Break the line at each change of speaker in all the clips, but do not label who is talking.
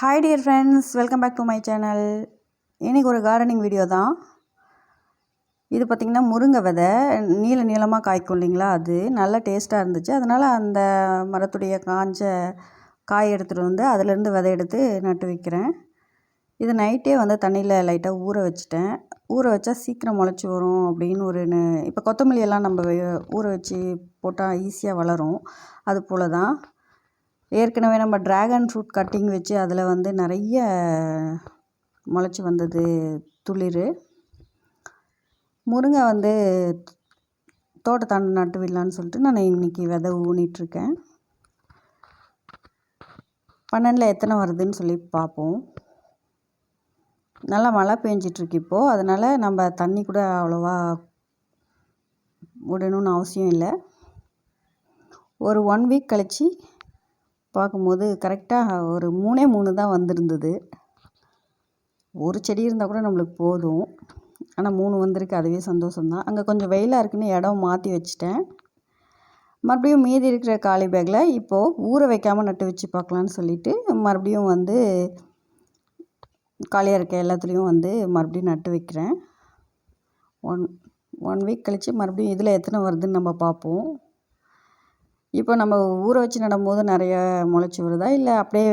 Hi dear friends welcome back to my channel இன்றைக்கி ஒரு gardening video தான். இது பார்த்திங்கன்னா முருங்கை விதை. நீள நீளமாக காய்க்கும் இல்லைங்களா அது. நல்லா டேஸ்ட்டாக இருந்துச்சு. அதனால் அந்த மரத்துடைய காஞ்ச காய் எடுத்துகிட்டு வந்து அதிலேருந்து விதை எடுத்து நட்டு வைக்கிறேன். இது நைட்டே வந்து தண்ணியில் லைட்டாக ஊற வச்சுட்டேன். ஊற வச்சா சீக்கிரம் முளைச்சி வரும் அப்படின்னு ஒரு இப்போ கொத்தமல்லி எல்லாம் நம்ம ஊற வச்சு போட்டால் ஈஸியாக வளரும். அது போல் தான் ஏற்கனவே நம்ம ட்ராகன் ஃப்ரூட் கட்டிங் வச்சு அதில் வந்து நிறைய முளைச்சி வந்தது துளிர். முருங்கை வந்து தோட்டத்தாண்டு நட்டு விடலான்னு சொல்லிட்டு நான் இன்றைக்கி விதை ஊனிகிட்ருக்கேன் பன்னெண்டில் எத்தனை வருதுன்னு சொல்லி பார்ப்போம். நல்லா மழை பெஞ்சிட்ருக்கு இப்போது அதனால் நம்ம தண்ணி கூட அவ்வளோவா விடணும்னு அவசியம் இல்லை. ஒரு ஒன் வீக் கழித்து பார்க்கும்போது கரெக்டாக ஒரு மூணே மூணு தான் வந்திருந்தது. ஒரு செடி இருந்தால் கூட நம்மளுக்கு போதும். ஆனால் மூணு வந்திருக்கு அதுவே சந்தோஷம்தான். அங்கே கொஞ்சம் வெயிலாக இருக்குன்னு இடம் மாற்றி வச்சுட்டேன். மறுபடியும் மீதி இருக்கிற காலி பேக்கில் இப்போது ஊற வைக்காமல் நட்டு வச்சு பார்க்கலான்னு சொல்லிவிட்டு மறுபடியும் வந்து காலியாக இருக்க எல்லாத்துலேயும் வந்து மறுபடியும் நட்டு வைக்கிறேன். ஒன் ஒன் வீக் கழித்து மறுபடியும் இதில் எத்தனை வருதுன்னு நம்ம பார்ப்போம். இப்போ நம்ம ஊற வச்சு நடும்போது நிறைய முளைச்சி வருதா? இல்லை அப்படியே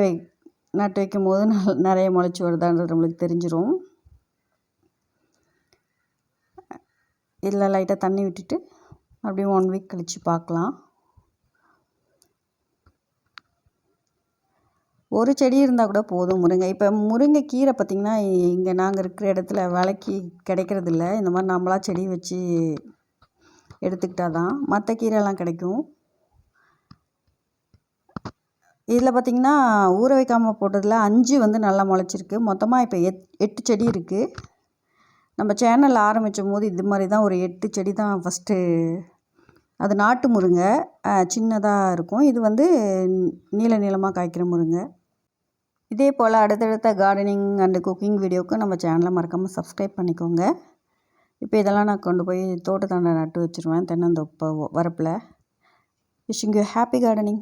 நட்டு வைக்கும் போது நிறைய முளைச்சி வருதான்றது நம்மளுக்கு தெரிஞ்சிடும் இதில் லைட்டாக தண்ணி விட்டுட்டு அப்படியே ஒன் வீக் கழித்து பார்க்கலாம். ஒரு செடி இருந்தால் கூட போதும். முருங்கை இப்போ முருங்கை கீரை பார்த்திங்கன்னா இங்கே நாங்கள் இருக்கிற இடத்துல விலைக்கு கிடைக்கிறதில்ல. இந்த மாதிரி நம்மளாக செடி வச்சு எடுத்துக்கிட்டால் தான். மற்ற கீரைலாம் கிடைக்கும். இதில் பார்த்திங்கன்னா ஊற வைக்காமல் போட்டதில் அஞ்சு வந்து நல்லா முளைச்சிருக்கு. மொத்தமாக இப்போ எட் எட்டு செடி இருக்குது நம்ம சேனல் ஆரம்பிக்கும் போது இது மாதிரி தான் ஒரு எட்டு செடி தான் ஃபஸ்ட்டு அது நாட்டு முருங்கை சின்னதாக இருக்கும். இது வந்து நீள நீளமாக காய்க்கிற முருங்கை. இதே போல் அடுத்தடுத்த கார்டனிங் அண்டு குக்கிங் வீடியோவுக்கு நம்ம சேனலை மறக்காமல் சப்ஸ்கிரைப் பண்ணிக்கோங்க. இப்போ இதெல்லாம் நான் கொண்டு போய் தோட்டத்தாண்டை நட்டு வச்சுருவேன். தென்னந்தோப்பை வரப்பில். Wishing you happy gardening